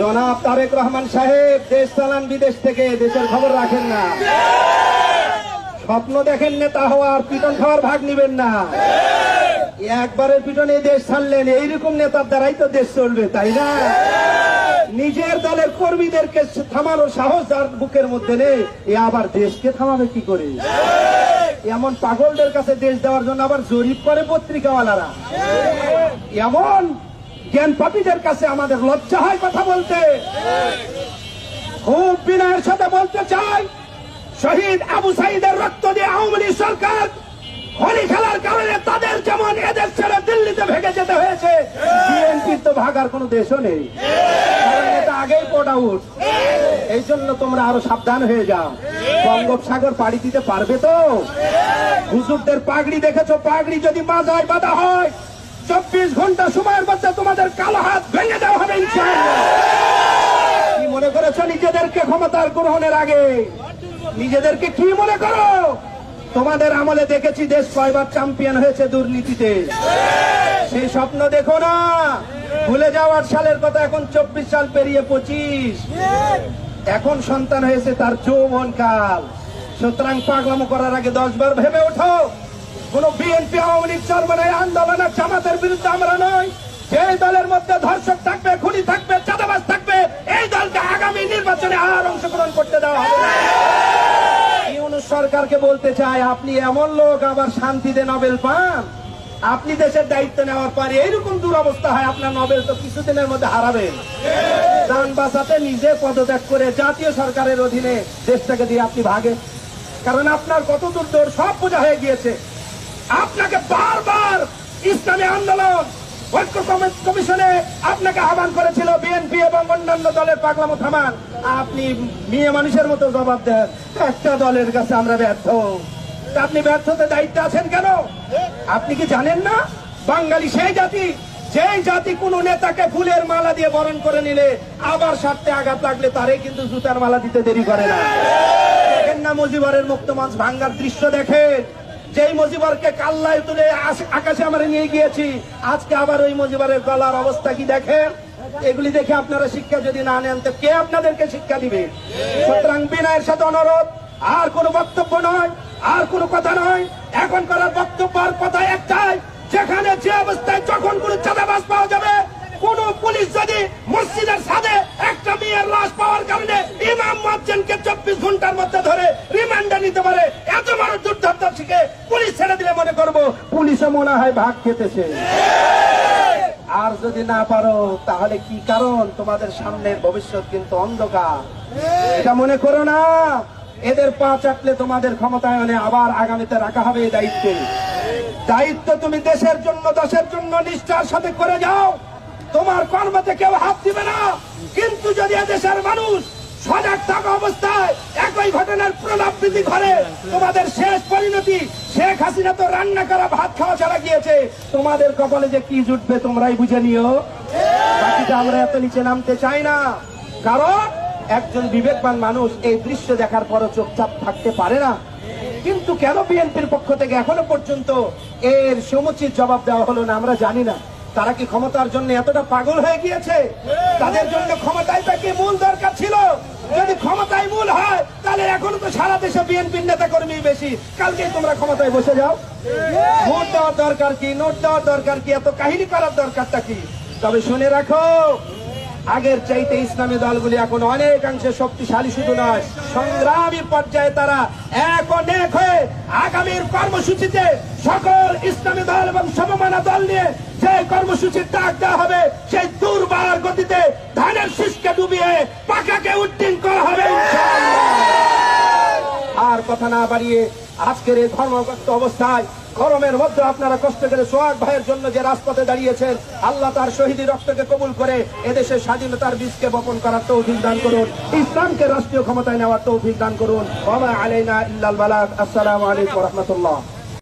জনাব তারেক রহমান সাহেব, দেশ চালান বিদেশ থেকে, দেশের খবর রাখেন না। স্বপ্ন দেখেন নেতা হওয়ার, পিটন খাওয়ার ভাগ নিবেন না। একবারের পিটনে দেশ ছাড়লেন, এইরকম নেতার দ্বারাই তো দেশ চলবে, তাই না? নিজের দলের কর্মীদেরকে থামানো সাহস যার বুকের মধ্যে নেই, এ আবার দেশকে থামাবে কি করে? এমন পাগলদের কাছে দেশ দেওয়ার জন্য আবার জরিপ করে পত্রিকাওয়ালারা। এমন জ্ঞান পাপীদের কাছে আমাদের লজ্জা হয় কথা বলতে। খুব বিনয়ের সাথে বলতে চাই, শহীদ আবু সাইদের রক্ত দিয়ে আওয়ামী লীগ সরকার হোলি খেলার কারণে তাদের যেমন এদের ছেড়ে দিল্লিতে ভেঙে যেতে হয়েছে বিএনপির তো ভাগার কোনো দেশও নেই। আগেই পোট আউট এই জন্য তোমরা আরও সাবধান হয়ে যাও। বঙ্গোপসাগর পাড়ি দিতে পারবে তো? হুজুরদের পাগড়ি দেখেছ? পাগড়ি যদি মাজায় বাঁধা হয় চব্বিশ ঘণ্টা সময়ের মধ্যে তোমাদের কালো হাত ভেঙে দেওয়া হবে কি মনে করেছ নিজেদেরকে ক্ষমতার গ্রহণের আগে? নিজেদেরকে কি মনে করো? তোমাদের আমলে দেখেছি দেশ কয়বার চ্যাম্পিয়ন হয়েছে দুর্নীতিতে। সেই স্বপ্ন দেখো না। ভুলে যাওয়ার সালের কথা এখন চব্বিশ সাল পেরিয়ে পঁচিশ। এখন সন্তান হয়েছে তার যৌবন কাল সুতরাং পাগলামো করার আগে দশ বার ভেবে ওঠো। কোন বিএনপি আওয়ামী লীগ চলবে না, এই আন্দোলনের জামাতের বিরুদ্ধে আমরা নই। যে দলের মধ্যে ধর্ষক থাকবে, খুনি থাকবে, চাঁদাবাজ থাকবে, এই দলকে আগামী নির্বাচনে আর অংশগ্রহণ করতে দেওয়া হবে। সরকারকে বলতে চাই, আপনি এমন লোক, আবার শান্তিতে নোবেল পান। আপনি দেশের দায়িত্ব নেওয়ার পরে এইরকম দুরবস্থা হয়, আপনার নোবেল তো কিছুদিনের মধ্যে হারাবেন। যান বাঁচাতে নিজে পদত্যাগ করে জাতীয় সরকারের অধীনে দেশটাকে দিয়ে আপনি ভাগে কারণ আপনার কত দূর দূর সব বোঝা হয়ে গিয়েছে। আপনাকে বারবার ইসলামী আন্দোলন, ঐক্য কমিশনে আপনাকে আহ্বান করেছিল বিএনপি এবং অন্যান্য দলের পাগলামো থামান। আপনি মেয়ে মানুষের মতো জবাব দেন। একটা দলের কাছে আমরা ব্যর্থ। আপনি ব্যর্থতে দায়িত্ব আছেন কেন? আপনি কি জানেন না? বাঙালি সেই জাতি, যেই জাতি কোন নেতাকে ফুলের মালা দিয়ে বরণ করে নিলে আবার স্বার্থে আঘাত লাগলে তারে কিন্তু জুতার মালা দিতে দেরি করে না মুজিবরের মুক্ত মঞ্চ ভাঙ্গার দৃশ্য দেখেন। যেই মজিবরকে কাল্লায় তুলে আকাশে আমরা নিয়ে গিয়েছি, আজকে আবার ওই মজিবরের গলার অবস্থা কি দেখেন? এগুলি দেখে আপনারা শিক্ষা যদি না নেন, তো কে আপনাদেরকে শিক্ষা দিবে? সুতরাং বিনয়ের সাথে অনুরোধ, আর কোনো বক্তব্য নয়, আর কোনো কথা নয়। এখন করার বক্তব্য আর কথা একটাই, যেখানে যে অবস্থায় যখন কোনো চাঁদাবাজ পাওয়া যাবে, কোন পুলিশ যদি মসজিদের মনে পুলিশে মনে হয় ভাগ খেতেছে। আর যদি না পারো, তাহলে কি কারণ? তোমাদের সামনের ভবিষ্যৎ কিন্তু অন্ধকার। এটা মনে করো না, এদের পা চাটলে তোমাদের ক্ষমতায়নে আবার আগামীতে রাখা হবে এই দায়িত্বে। দায়িত্ব তুমি দেশের জন্য দেশের জন্য নিষ্ঠার সাথে করে যাও। তোমার কর্মতে কেউ হাত দিবে না। কিন্তু যদি দেশের মানুষ সজাগ থাকা অবস্থায় একই ঘটনার পুনরাবৃত্তি করে তোমাদের শেষ পরিণতি। শেখ হাসিনা তো রান্না করা, ভাত খাওয়া ছাড়া গিয়েছে। তোমাদের কপালে যে কি জুটবে তোমরাই বুঝে নিও। বাকিটা আমরা এত নিচে নামতে চাই না। কারণ একজন বিবেকবান মানুষ এই দৃশ্য দেখার পরও চুপচাপ থাকতে পারে না। কিন্তু কেন বিএনপির পক্ষ থেকে এখনও পর্যন্ত এর সমুচিত জবাব দেওয়া হলো না আমরা জানি না। তারা কি ক্ষমতার জন্য এতটা পাগল হয়ে গিয়েছে? তাদের জন্য ক্ষমতায় কি মূল দরকার ছিল যদি ক্ষমতায় মূল হয় তাহলে এখনও তো সারা দেশে বিএনপির নেতা কর্মী বেশি। কালকেই তোমরা ক্ষমতায় বসে যাও। ভোট দেওয়ার দরকার কি, নোট দেওয়ার দরকার কি, এত কাহিনী করার দরকারটা কি? তবে শুনে রাখো, আগের চাইতে ইসলামী দলগুলি এখন অনেকাংশে শক্তিশালী শুধু নয়, সংগ্রামী পর্যায়ে তারা এক ও নেক হয়ে আগামীর কর্মসূচিতে সকল ইসলামী দল এবং সমমানা দল নিয়ে যে কর্মসূচির ডাক দেওয়া হবে, সেই দুর্বার গতিতে ধানের শীষকে ডুবিয়ে পাকাকে উদ্দিন করা হবে। কথা না বাড়িয়ে আজকের এই ধর্মগ্রস্ত অবস্থায় গরমের মধ্যে আপনারা কষ্ট করে সোহাগ ভাইয়ের জন্য যে রাজপথে দাঁড়িয়েছেন, আল্লাহ তার শহীদ রক্তকে কবুল করে এদেশে স্বাধীনতার বীজকে বপন করার তৌফিক দান করুন, ইসলামকে রাষ্ট্রীয় ক্ষমতায় নেওয়ার তৌফিক দান করুন। বালাগ। আসসালামু আলাইকুম রহমতুল্লাহ।